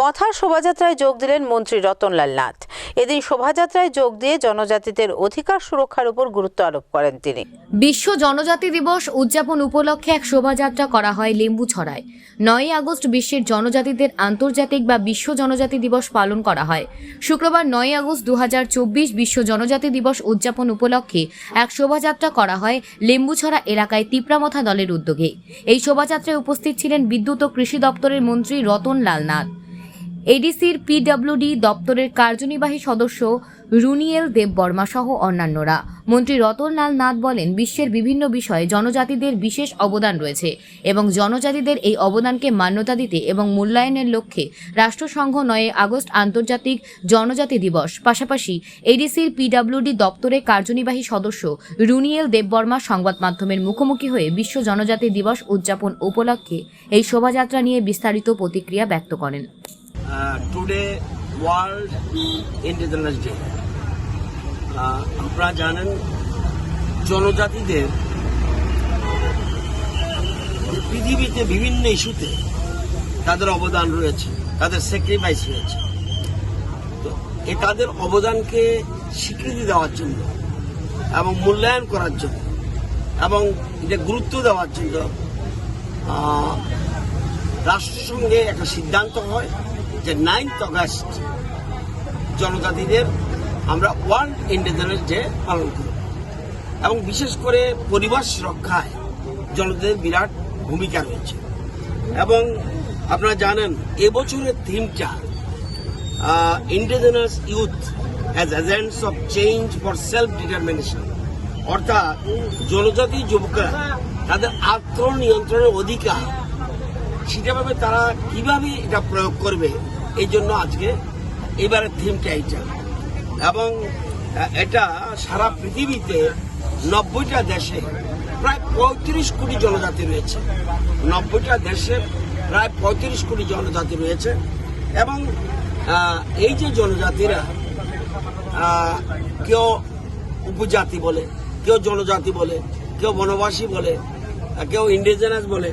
মথার শোভাযাত্রায় যোগ দিলেন মন্ত্রী রতনলাল নাথ। এদিন শোভাযাত্রায় যোগ দিয়ে জনজাতিদের অধিকার সুরক্ষার উপর গুরুত্ব আরোপ করেন তিনি। বিশ্ব জনজাতি দিবস উদযাপন উপলক্ষে এক শোভাযাত্রা করা হয় লেম্বুছড়ায়। নয় আগস্ট বিশ্বের জনজাতিদের আন্তর্জাতিক বা বিশ্ব জনজাতি দিবস পালন করা হয়। শুক্রবার নয় আগস্ট দু বিশ্ব জনজাতি দিবস উদযাপন উপলক্ষে এক শোভাযাত্রা করা হয় লেম্বুছড়া এলাকায় তিপ্রামথা দলের উদ্যোগে। এই শোভাযাত্রায় উপস্থিত ছিলেন বিদ্যুৎ ও কৃষি দপ্তরের মন্ত্রী রতন লাল নাথ। এডিসির পিডব্লিউডি দপ্তরের কার্যনির্বাহী সদস্য রুনিয়েল দেববর্মা সহ অন্যান্যরা। মন্ত্রী রতনলাল নাথ বলেন, বিশ্বের বিভিন্ন বিষয়ে জনজাতিদের বিশেষ অবদান রয়েছে এবং জনজাতিদের এই অবদানকে মান্যতা দিতে এবং মূল্যায়নের লক্ষ্যে রাষ্ট্রসংঘ নয় আগস্ট আন্তর্জাতিক জনজাতি দিবস। পাশাপাশি এডিসির পিডব্লিউডি দপ্তরের কার্যনির্বাহী সদস্য রুনিয়েল দেববর্মা সংবাদ মাধ্যমের মুখোমুখি হয়ে বিশ্ব জনজাতি দিবস উদযাপন উপলক্ষে এই শোভাযাত্রা নিয়ে বিস্তারিত প্রতিক্রিয়া ব্যক্ত করেন। World Indigenous Day. Uh, আপনারা জানেন জনজাতিদের পৃথিবীতে বিভিন্ন ইস্যুতে তাদের অবদান রয়েছে তাদের স্যাক্রিফাইস রয়েছে তো এ তাদের অবদানকে স্বীকৃতি দেওয়ার জন্য এবং মূল্যায়ন করার জন্য এবং এটা গুরুত্ব দেওয়ার জন্য রাষ্ট্রসংঘে একটা সিদ্ধান্ত হয় যে নাইনথ অগাস্ট জনজাতিদের আমরা ওয়ার্ল্ড ইন্ডিজেনাস ডে পালন করি এবং বিশেষ করে পরিবেশ রক্ষায় জনজাতিদের বিরাট ভূমিকা রয়েছে। এবং আপনারা জানেন, এবছরের থিমটা indigenous youth as agents of change for self determination অর্থাৎ জনজাতি যুবকরা তাদের আত্মনিয়ন্ত্রণের অধিকার সেটাভাবে তারা কীভাবে এটা প্রয়োগ করবে, এই জন্য আজকে এবারের থিমটা এইটা। এবং এটা সারা পৃথিবীতে নব্বইটা দেশে প্রায় পঁয়ত্রিশ কোটি জনজাতি রয়েছে। নব্বইটা দেশে প্রায় পঁয়ত্রিশ কোটি জনজাতি রয়েছে। এবং এই যে জনজাতিরা কেউ উপজাতি বলে, কেউ জনজাতি বলে, কেউ বনবাসী বলে, কেউ ইন্ডিজেনাস বলে